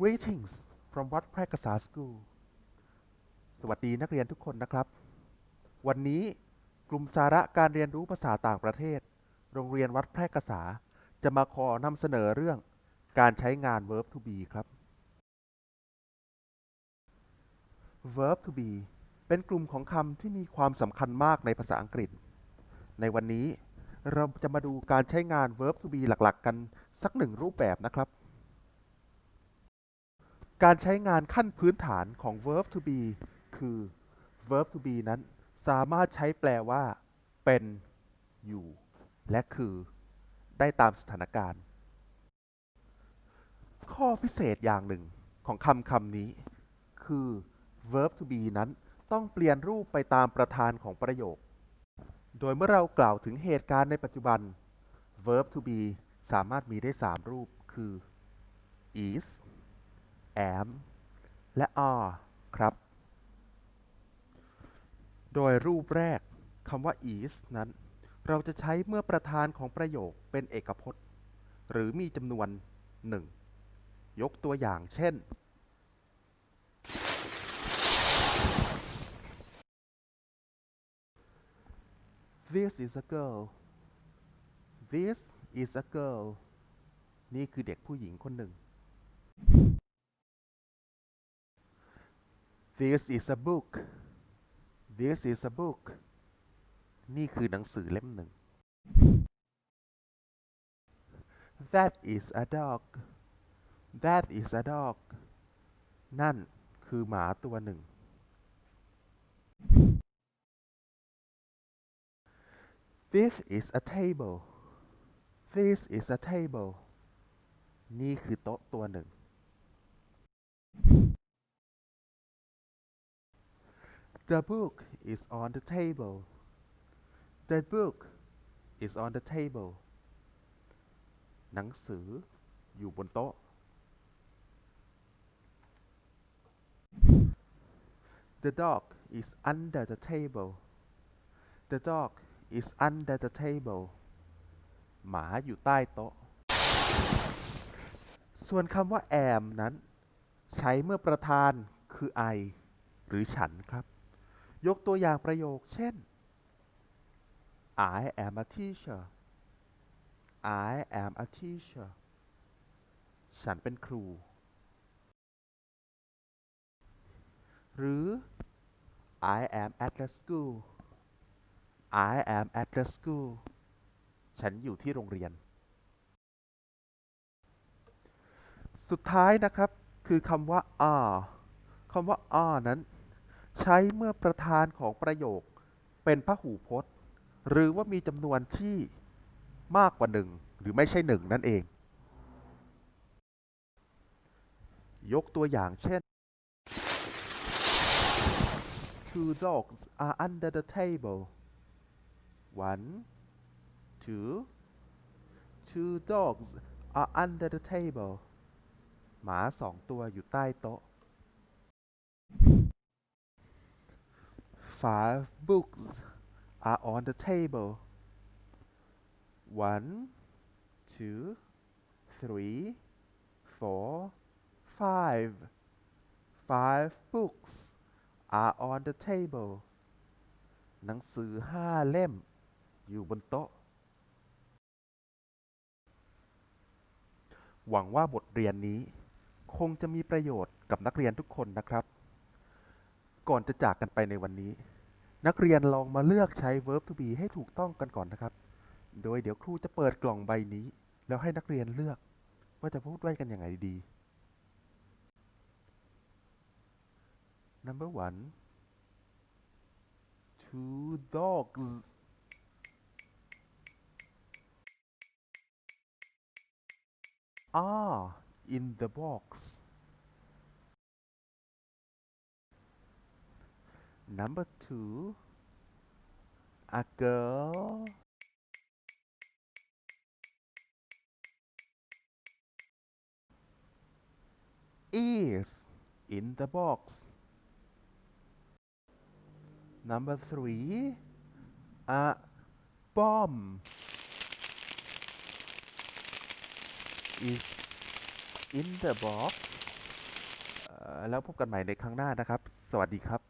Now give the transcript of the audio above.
Greetings from วัดแพร่กษา School สวัสดีนักเรียนทุกคนนะครับ วันนี้กลุ่มสาระการเรียนรู้ภาษาต่างประเทศ โรงเรียนวัดแพร่กษา จะมาขอนำเสนอเรื่องการใช้งาน verb to be ครับ verb to be เป็นกลุ่มของคำที่มีความสำคัญมากในภาษาอังกฤษ ในวันนี้เราจะมาดูการใช้งาน verb to be หลัก ๆ กันสักหนึ่งรูปแบบนะครับ การใช้งานขั้นพื้นฐานของ verb to be คือ verb to be นั้นสามารถใช้แปลว่า เป็น อยู่ และคือ ได้ตามสถานการณ์ ข้อพิเศษอย่างหนึ่งของคำคำนี้ คือ verb to be นั้นต้องเปลี่ยนรูปไปตามประธานของประโยค โดยเมื่อเรากล่าวถึงเหตุการณ์ในปัจจุบัน verb to be สามารถมีได้ 3 รูปคือ is am และ are ครับ โดยรูปแรกคำว่า is นั้น เราจะใช้เมื่อประธานของประโยคเป็นเอกพจน์ หรือมีจำนวนหนึ่งยกตัวอย่างเช่น This is a girl This is a girl นี่คือเด็กผู้หญิงคนหนึ่ง This is a book This is a book นี่คือหนังสือเล่มหนึ่ง That is a dog That is a dog นั่นคือหมาตัวหนึ่ง This is a table This is a table นี่คือโต๊ะตัวหนึ่ง The book is on the table The book is on the table หนังสืออยู่บนโต๊ะ The dog is under the table The dog is under the table หมาอยู่ใต้โต๊ะ ส่วนคำว่า am นั้น ใช้เมื่อประธานคือ I หรือฉันครับ ยกตัวอย่างประโยค เช่น I am a teacher I am a teacher ฉันเป็นครู หรือ I am at the school I am at the school ฉันอยู่ที่โรงเรียน สุดท้ายนะครับ คือคำว่า are คำว่า are นั้น ใช้เมื่อประธานของประโยคเป็นพหูพจน์ หรือว่ามีจำนวนที่มากกว่าหนึ่งหรือไม่ใช่หนึ่งนั่นเอง ยกตัวอย่างเช่น Two dogs are under the table One two two dogs are under the table หมาสองตัวอยู่ใต้โต๊ะ Five books are on the table One two three four five Five books are on the table หนังสือห้าเล่ม อยู่บนโต๊ะ หวังว่าบทเรียนนี้ คงจะมีประโยชน์กับนักเรียนทุกคนนะครับ ก่อนจะจากกันไปในวันนี้ นักเรียนลองมาเลือกใช้ verb to be ให้ถูกต้องกันก่อนนะครับ โดยเดี๋ยวครูจะเปิดกล่องใบนี้ แล้วให้นักเรียนเลือก ว่าจะพูดไว้กันยังไงดี number one two dogs are in the box. Number two, a girl is in the box. Number three, a bomb is in the box แล้วพบกันใหม่ในครั้งหน้านะครับ สวัสดีครับ